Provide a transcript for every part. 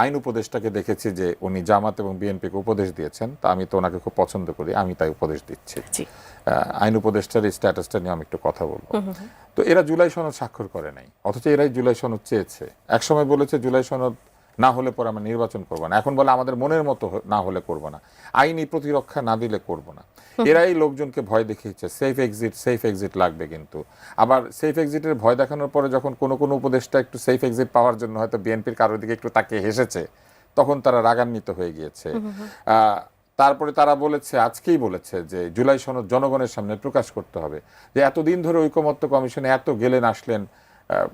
আইন উপদেষ্টাকে দেখেছি যে উনি জামাত এবং বিএনপিকে উপদেশ দিয়েছেন তা আমি তো ওনাকে খুব পছন্দ করি আমি তাই উপদেশ দিচ্ছি। আইন উপদেষ্টার এই স্ট্যাটাসটা নিয়ে আমি একটু কথা বলব। তো এরা জুলাই সনদ স্বাক্ষর করে নাই অথচ এরাই জুলাই সনদ চেয়েছে। একসময় বলেছে জুলাই সনদ না হলে পরে আমরা নির্বাচন করব না। এখন বলে আমাদের মনের মতো না হলে করব না। আইনি প্রতিরক্ষা না দিলে করব না। এরাই লোকজনকে ভয় দেখিয়েছে। সেফ এক্সিট সেফ এক্সিট লাগবে কিন্তু। আবার সেফ এক্সিটের ভয় দেখানোর পরে যখন কোনো কোনো উপদেষ্টা একটু সেফ এক্সিট পাওয়ার জন্য হয়তো বিএনপির কারোর দিকে একটু তাকিয়ে হেসেছে তখন তারা রাগান্বিত হয়ে গিয়েছে। আহ, তারপরে তারা বলেছে আজকেই বলেছে যে জুলাই সনদ জনগণের সামনে প্রকাশ করতে হবে। যে এতদিন ধরে ঐকমত্য কমিশনে এত গেলেন আসলেন আহ,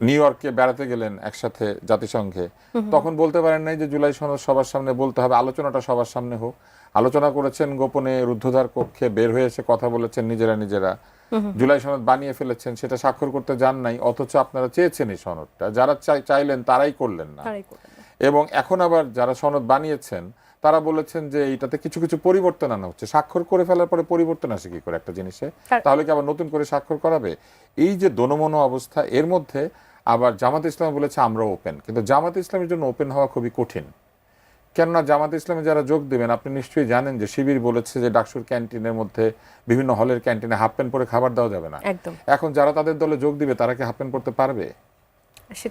নিউ ইয়র্কে বেড়াতে গেলেন একসাথে জাতিসংঘে তখন বলতে পারেন নাই যে জুলাই সনদ সবার সামনে বলতে হবে আলোচনাটা সবার সামনে হোক। আলোচনা করেছেন গোপনে রুদ্ধদ্বার কক্ষে বের হয়ে এসে কথা বলেছেন নিজেরা নিজেরা। জুলাই সনদ বানিয়ে ফেলেছেন সেটা স্বাক্ষর করতে যান নাই অথচ আপনারা চেয়েছেন এই সনদটা। যারা চাই- চাইলেন তারাই করলেন না। এবং এখন আবার যারা সনদ বানিয়েছেন তারা বলেছেন যে এইটাতে কিছু কিছু পরিবর্তন আনা হচ্ছে। স্বাক্ষর করে ফেলার পরে পরিবর্তন আসে কি করে একটা জিনিসে? তাহলে কি আবার নতুন করে স্বাক্ষর করাবে? এই যে দনমনো অবস্থা এর মধ্যে আবার জামাত ইসলাম বলেছে আমরা ওপেন কিন্তু জামাত ইসলামের জন্য ওপেন হওয়া খুবই কঠিন। কেননা জামাত ইসলামে যারা যোগ দেবেন আপনি নিশ্চয়ই জানেন যে শিবির বলেছে যে ডাকসুর ক্যান্টিনের মধ্যে বিভিন্ন হলের ক্যান্টিনে হাফ প্যান্ট পরে খাবার দেওয়া যাবে না। এখন যারা তাদের দলে যোগ দিবে তারা কি হাফ প্যান্ট পরতে পারবে?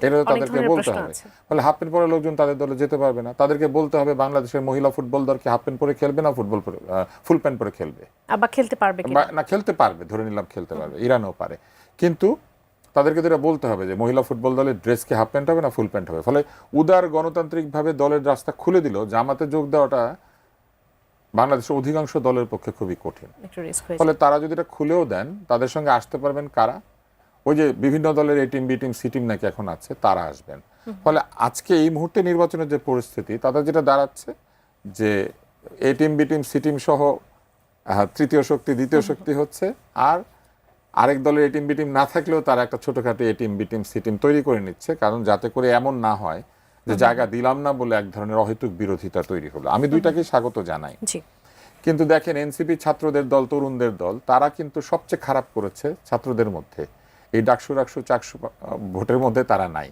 এটা তাদেরকে বলতে হবে। ফলে হাফ প্যান্ট পরে লোকজন তাদের দলে যেতে পারবে না। তাদেরকে বলতে হবে বাংলাদেশের মহিলা ফুটবল দল কি হাফ প্যান্ট পরে খেলবে না ফুটবল পরে ফুল প্যান্ট পরে খেলবে? আবার খেলতে পারবে না খেলতে পারবে ধরে নিলাম খেলতে পারবে। ইরানও পারে। কিন্তু তাদেরকে তো এটা বলতে হবে যে মহিলা ফুটবল দলের ড্রেস কি হাফ প্যান্ট হবে না ফুল প্যান্ট হবে? ফলে উদার গণতান্ত্রিকভাবে দলের রাস্তা খুলে দিল জামাতে যোগ দেওয়াটা বাংলাদেশের অধিকাংশ দলের পক্ষে খুবই কঠিন। ফলে তারা যদি এটা খুলেও দেন তাদের সঙ্গে আসতে পারবেন কারা? ওই যে বিভিন্ন দলের এই team B team C team নাকি এখন আছে তারা আসবেন। ফলে আজকে এই মুহূর্তে নির্বাচনের যে পরিস্থিতি তাদের যেটা দাঁড়াচ্ছে যে A team B team C team সহ তৃতীয় শক্তি দ্বিতীয় শক্তি হচ্ছে আর আরেক দলের এ বিটিম না থাকলেও তারা একটা ছোটখাটো A team B team B team C team তৈরি করে নিচ্ছে কারণ যাতে করে এমন না হয় যে জায়গা দিলাম না বলে এক ধরনের অহেতুক বিরোধিতা তৈরি হলো। আমি দুইটাকেই স্বাগত জানাই। কিন্তু দেখেন এনসিপি ছাত্রদের দল তরুণদের দল তারা কিন্তু সবচেয়ে খারাপ করেছে ছাত্রদের মধ্যে। এই ডাকসু ডাকসু চাকসু ভোটের মধ্যে তারা নাই।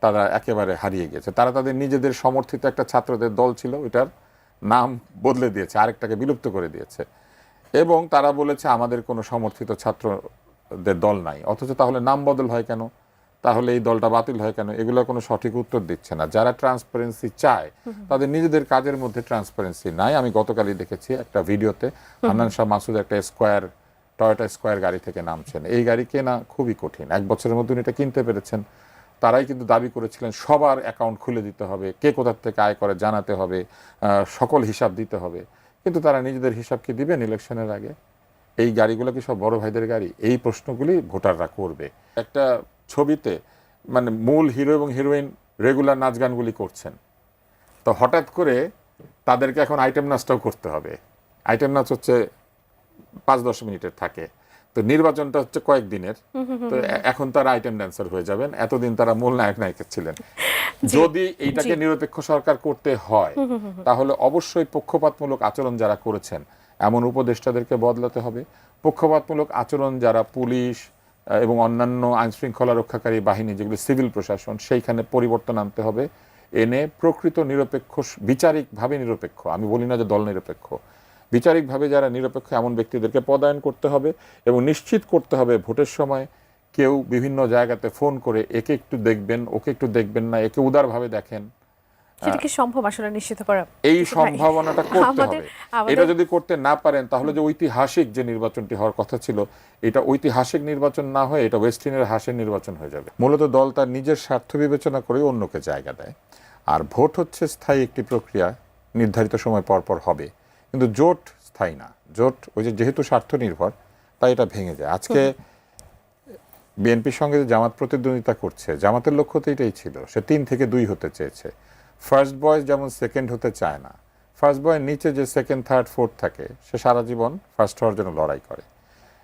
তারা একেবারে হারিয়ে গেছে। তারা তাদের নিজেদের সমর্থিত একটা ছাত্রদের দল ছিল ওইটার নাম বদলে দিয়েছে আরেকটাকে বিলুপ্ত করে দিয়েছে। এবং তারা বলেছে আমাদের কোনো সমর্থিত ছাত্রদের দল নাই। অথচ তাহলে নাম বদল হয় কেন? তাহলে এই দলটা বাতিল হয় কেন? এগুলো কোনো সঠিক উত্তর দিচ্ছে না। যারা ট্রান্সপারেন্সি চায় তাদের নিজেদের কাজের মধ্যে ট্রান্সপারেন্সি নাই। আমি গতকালই দেখেছি একটা ভিডিওতে হান্নান শাহ মাসুদ একটা স্কোয়ার টয়োটা স্কোয়ার গাড়ি থেকে নামছেন। এই গাড়ি কেনা খুবই কঠিন। এক বছরের মধ্যে উনি এটা কিনতে পেরেছেন। তারাই কিন্তু দাবি করেছিলেন সবার অ্যাকাউন্ট খুলে দিতে হবে কে কোথার থেকে আয় করে জানাতে হবে সকল হিসাব দিতে হবে। কিন্তু তারা নিজেদের হিসাব কি দিবেন ইলেকশনের আগে? এই গাড়িগুলো কি সব বড় ভাইদের গাড়ি? এই প্রশ্নগুলি ভোটাররা করবে। একটা ছবিতে মানে মূল হিরো এবং হিরোইন রেগুলার নাচ গানগুলি করছেন। তো হঠাৎ করে তাদেরকে এখন আইটেম নাচটাও করতে হবে। আইটেম নাচ হচ্ছে পাঁচ দশ মিনিটের থাকে। তো নির্বাচনটা হচ্ছে কয়েকদিনের। তো এখন তারা আইটেম ড্যান্সার হয়ে যাবেন। এতদিন তারা মূল নায়ক নায়িকা ছিলেন। যদি এইটাকে নিরপেক্ষ সরকার করতে হয় তাহলে অবশ্যই পক্ষপাতমূলক আচরণ যারা করেছেন এমন উপদেষ্টাদেরকে বদলাতে হবে। পক্ষপাতমূলক আচরণ যারা পুলিশ এবং অন্যান্য আইন শৃঙ্খলা রক্ষাকারী বাহিনী, যেগুলো সিভিল প্রশাসন, সেইখানে পরিবর্তন আনতে হবে। এনে প্রকৃত নিরপেক্ষ, বিচারিকভাবে নিরপেক্ষ, আমি বলি না যে দল নিরপেক্ষ, বিচারিকভাবে যারা নিরপেক্ষ, এমন ব্যক্তিদেরকে পদায়ন করতে হবে এবং নিশ্চিত করতে হবে ভোটের সময় কেউ বিভিন্ন জায়গাতে ফোন করে একে একটু দেখবেন, ওকে একটু দেখবেন না, একে উদারভাবে দেখেন। সেটা কি সম্ভব? আসলে নিশ্চিত করা এই সম্ভাবনাটা করতে হবে। এটা যদি করতে না পারেন তাহলে যে ঐতিহাসিক যে নির্বাচনটি হওয়ার কথা ছিল এটা ঐতিহাসিক নির্বাচন না হয়ে এটা ওয়েস্টিনের হাসের নির্বাচন হয়ে যাবে। মূলত দল তার নিজের স্বার্থ বিবেচনা করে অন্যকে জায়গা দেয়। আর ভোট হচ্ছে স্থায়ী একটি প্রক্রিয়া নির্ধারিত সময় পর পর হবে। কিন্তু জোট স্থায়ী না। জোট ওই যে যেহেতু স্বার্থ নির্ভর তাই এটা ভেঙে যায়। আজকে বিএনপির সঙ্গে জামাত প্রতিদ্বন্দ্বিতা করছে জামাতের লক্ষ্য তো এটাই ছিল। সে তিন থেকে দুই হতে চেয়েছে। ফার্স্ট বয় যেমন সেকেন্ড হতে চায় না ফার্স্ট বয়ের নিচে যে সেকেন্ড থার্ড ফোর্থ থাকে, সে সারা জীবন ফার্স্ট হওয়ার জন্য লড়াই করে।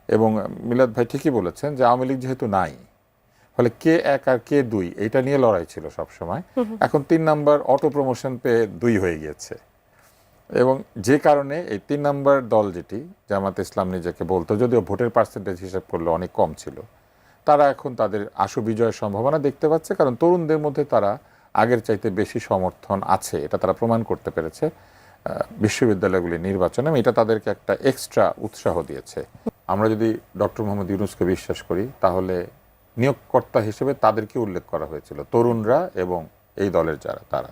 এবং মিলাদ ভাই ঠিকই বলেছেন যে আওয়ামী লীগ যেহেতু নাই, ফলে কে এক আর কে দুই, এটা নিয়ে লড়াই ছিল সব সময় এখন তিন নাম্বার অটো প্রমোশন পেয়ে দুই হয়ে গিয়েছে। এবং যে কারণে এই তিন নাম্বার দল যেটি, জামাত ইসলাম নিজেকে বলতো, যদিও ভোটের পার্সেন্টেজ হিসাব করলে অনেক কম ছিল, তারা এখন তাদের আশু বিজয়ের সম্ভাবনা দেখতে পাচ্ছে, কারণ তরুণদের মধ্যে তারা আগের চাইতে বেশি সমর্থন আছে, এটা তারা প্রমাণ করতে পেরেছে বিশ্ববিদ্যালয়গুলি নির্বাচনে, এবং এটা তাদেরকে একটা এক্সট্রা উৎসাহ দিয়েছে। আমরা যদি ডক্টর মোহাম্মদ ইউনুসকে বিশ্বাস করি, তাহলে নিয়োগকর্তা হিসেবে তাদেরকে উল্লেখ করা হয়েছিল, তরুণরা এবং এই দলের যারা, তারা।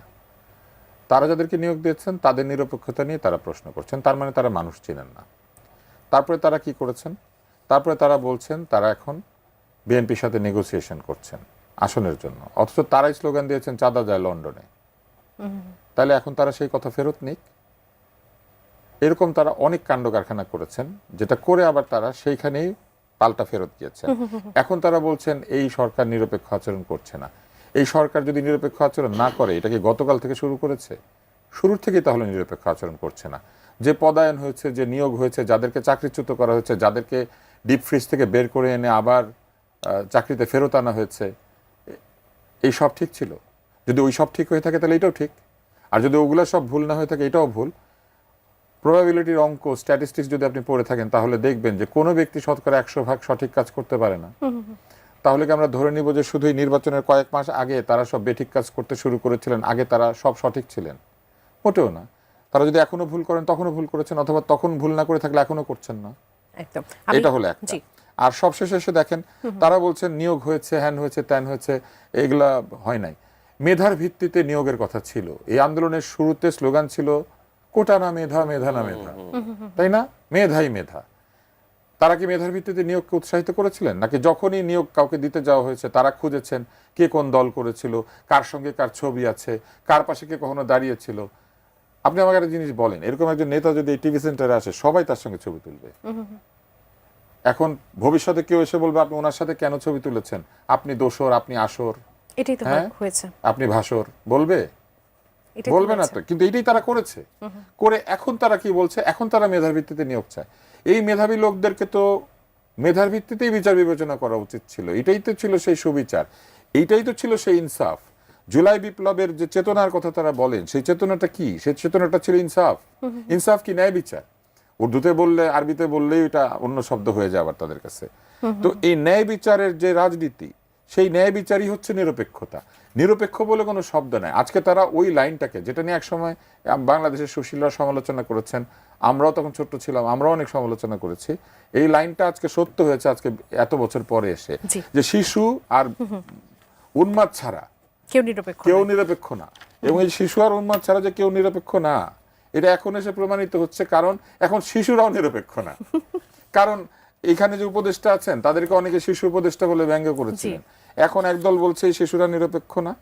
তারা যাদেরকে নিয়োগ দিয়েছেন, তাদের নিরপেক্ষতা নিয়ে তারা প্রশ্ন করছেন, তার মানে তারা মানুষ চিনেন না। তারপরে তারা কি করেছেন? তারপরে তারা বলছেন, তারা এখন বিএনপির সাথে নেগোসিয়েশন করছেন। আসনের জন্য। অথচ তারাই স্লোগান দিয়েছেন, চাঁদা যায় লন্ডনে। তাহলে এখন তারা সেই কথা ফেরত নিক। এরকম তারা অনেক কাণ্ড কারখানা করেছেন, যেটা করে আবার তারা সেইখানেই পাল্টা ফেরত গিয়েছেন। এখন তারা বলছেন, এই সরকার নিরপেক্ষ আচরণ করছে না। এই সরকার যদি নিরপেক্ষ আচরণ না করে, এটা কি গতকাল থেকে শুরু করেছে? শুরুর থেকেই তাহলে নিরপেক্ষ আচরণ করছে না। যে পদায়ন হয়েছে, যে নিয়োগ হয়েছে, যাদেরকে চাকরিচ্যুত করা হয়েছে, যাদেরকে ডিপ ফ্রিজ থেকে বের করে এনে আবার চাকরিতে ফেরত আনা হয়েছে এই সব ঠিক ছিল। যদি ওই সব ঠিক হয়ে থাকে তাহলে এটাও ঠিক। আর যদি ওগুলো সব ভুল না হয়ে থাকে এটাও ভুল। প্রবাবিলিটির অঙ্ক স্ট্যাটিস্টিক্স যদি আপনি পড়ে থাকেন তাহলে দেখবেন যে কোনো ব্যক্তি শতকরা একশো ভাগ সঠিক কাজ করতে পারে না। তাহলে কি আমরা ধরে নিব যে শুধুই নির্বাচনের কয়েক মাস আগে তারা সব বেঠিক কাজ করতে শুরু করেছিলেন আগে তারা সব সঠিক ছিলেন? মোটেও না। তারা যদি এখনও ভুল করেন তখনও ভুল করেছেন অথবা তখন ভুল না করে থাকলে এখনও করছেন না। একদম। এটা হলো একটা। জি। আর সবশেষে এসে দেখেন তারা বলছেন নিয়োগ হয়েছে হ্যান হয়েছে ত্যান হয়েছে এগুলা হয় নাই। মেধার ভিত্তিতে নিয়োগের কথা ছিল। এই আন্দোলনের শুরুতে স্লোগান ছিল কোটা না মেধা মেধা না মেধা। তাই না? মেধাই মেধা। তারা কি মেধার ভিত্তিতে নিয়োগকে উৎসাহিত করেছিলেন? নাকি যখনই নিয়োগ কাউকে দিতে যাওয়া হয়েছে তারা খুঁজেছেন কে কোন দল করেছিল কার সঙ্গে কার ছবি আছে কার পাশে কে কখনো দাঁড়িয়েছিল? আপনি আমাকে একটা জিনিস বলেন এরকম একজন নেতা যদি টিভি সেন্টারে আসে সবাই তার সঙ্গে ছবি তুলবে। এখন ভবিষ্যতে কেউ এসে বলবে আপনি ওনার সাথে কেন ছবি তুলেছেন? আপনি দোসর আপনি আসর। এটাই তো হ্যাঁ? হয়েছে। আপনি ভাসর। বলবে? বলবে না তো। কিন্তু এটাই তারা করেছে। করে এখন তারা কি বলছে? এখন তারা মেধার ভিত্তিতে নিয়োগ চায়। এই মেধাবী লোকদেরকে তো মেধার ভিত্তিতেই বিচার বিবেচনা করা উচিত ছিল। এটাই তো ছিল সেই সুবিচার। এইটাই তো ছিল সেই ইনসাফ। জুলাই বিপ্লবের যে চেতনার কথা তারা বলেন সেই চেতনাটা কি? সেই চেতনাটা ছিল ইনসাফ। ইনসাফ কি? ন্যায় বিচার। উর্দুতে বললে আরবিতে বললেই এটা অন্য শব্দ হয়ে যায় আবার তাদের কাছে। তো এই ন্যায় বিচারের যে রাজনীতি সেই ন্যায় বিচারই হচ্ছে নিরপেক্ষতা। নিরপেক্ষ বলে কোনো শব্দ নাই। আজকে তারা ওই লাইনটাকে যেটা নিয়ে একসময় বাংলাদেশের সুশীলরা সমালোচনা করেছেন আমরাও তখন ছোট্ট ছিলাম আমরাও অনেক সমালোচনা করেছি এই লাইনটা আজকে সত্য হয়েছে আজকে এত বছর পরে এসে। যে শিশু আর উন্মাদ ছাড়া কেউ নিরপেক্ষ কেউ নিরপেক্ষ না। এবং এই শিশু আর উন্মাদ ছাড়া যে কেউ নিরপেক্ষ না এটা এখন এসে প্রমাণিত হচ্ছে কারণ এখন শিশুরাও নিরপেক্ষ না। কারণ এখানে যে উপদেষ্টা আছেন তাদেরকে অনেকে শিশু উপদেষ্টা বলে ব্যঙ্গ করেছিলেন। এখন একদল বলছে শিশুরা নিরপেক্ষ না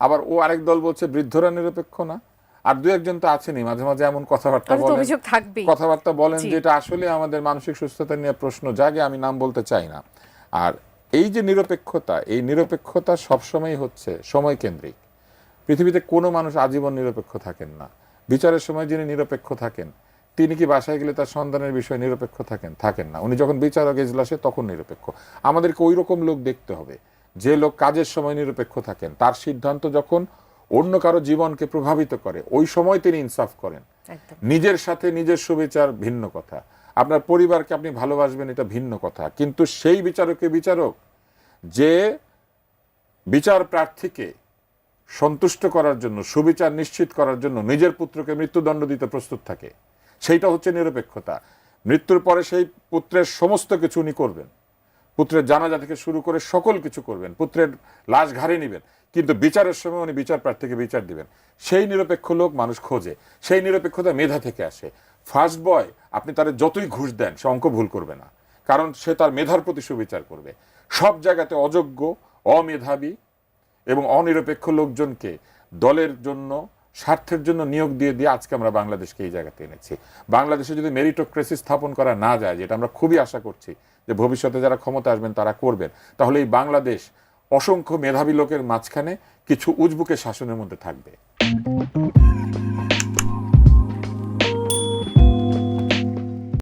আবার ও আরেক দল বলছে বৃদ্ধরা নিরপেক্ষ না। আর দু একজন তো আছেনই মাঝে মাঝে এমন কথাবার্তা বলেন। কথাবার্তা বলেন। যেটা আসলে আমাদের মানসিক সুস্থতা নিয়ে প্রশ্ন জাগে আমি নাম বলতে চাই না। আর এই যে নিরপেক্ষতা এই নিরপেক্ষতা সবসময় হচ্ছে সময় কেন্দ্রিক পৃথিবীতে কোনো মানুষ আজীবন নিরপেক্ষ থাকেন না। বিচারের সময় যিনি নিরপেক্ষ থাকেন তিনি কি বাসায় গেলে তার সন্তানের বিষয়ে নিরপেক্ষ থাকেন? থাকেন না। উনি যখন বিচারক এজলাসে তখন নিরপেক্ষ। আমাদেরকে ওই রকম লোক দেখতে হবে। যে লোক কাজের সময় নিরপেক্ষ থাকেন তার সিদ্ধান্ত যখন অন্য কারও জীবনকে প্রভাবিত করে ওই সময় তিনি ইনসাফ করেন। নিজের সাথে নিজের সুবিচার ভিন্ন কথা। আপনার পরিবারকে আপনি ভালোবাসবেন, এটা ভিন্ন কথা। কিন্তু সেই বিচারকে বিচারক? যে বিচার প্রার্থীকে সন্তুষ্ট করার জন্য, সুবিচার নিশ্চিত করার জন্য নিজের পুত্রকে মৃত্যুদণ্ড দিতে প্রস্তুত থাকে। সেইটা হচ্ছে নিরপেক্ষতা। মৃত্যুর পরে সেই পুত্রের সমস্ত কিছু উনি করবেন। পুত্রের জানাজা থেকে শুরু করে সকল কিছু করবেন। পুত্রের লাশ ঘাড়ে নেবেন। কিন্তু বিচারের সময় উনি বিচার প্রার্থীকে বিচার দিবেন। সেই নিরপেক্ষ লোক মানুষ খোঁজে। সেই নিরপেক্ষতা মেধা থেকে আসে। ফার্স্ট বয় আপনি তার যতই ঘুষ দেন, সে অঙ্ক ভুল করবে না। কারণ সে তার মেধার প্রতি সুবিচার করবে। সব জায়গাতে অযোগ্য, অমেধাবী এবং অনিরপেক্ষ লোকজনকে দলের জন্য, স্বার্থের জন্য নিয়োগ দিয়ে দিয়ে আজকে আমরা বাংলাদেশকে এই জায়গাতে এনেছি। বাংলাদেশে যদি মেরিটোক্রেসি স্থাপন করা না যায়, যেটা আমরা খুবই আশা করছি যে ভবিষ্যতে যারা ক্ষমতা আসবেন তারা করবেন, তাহলে এই বাংলাদেশ অসংখ্য মেধাবী লোকের মাঝখানে কিছু উজবুকে শাসনের মধ্যে থাকবে।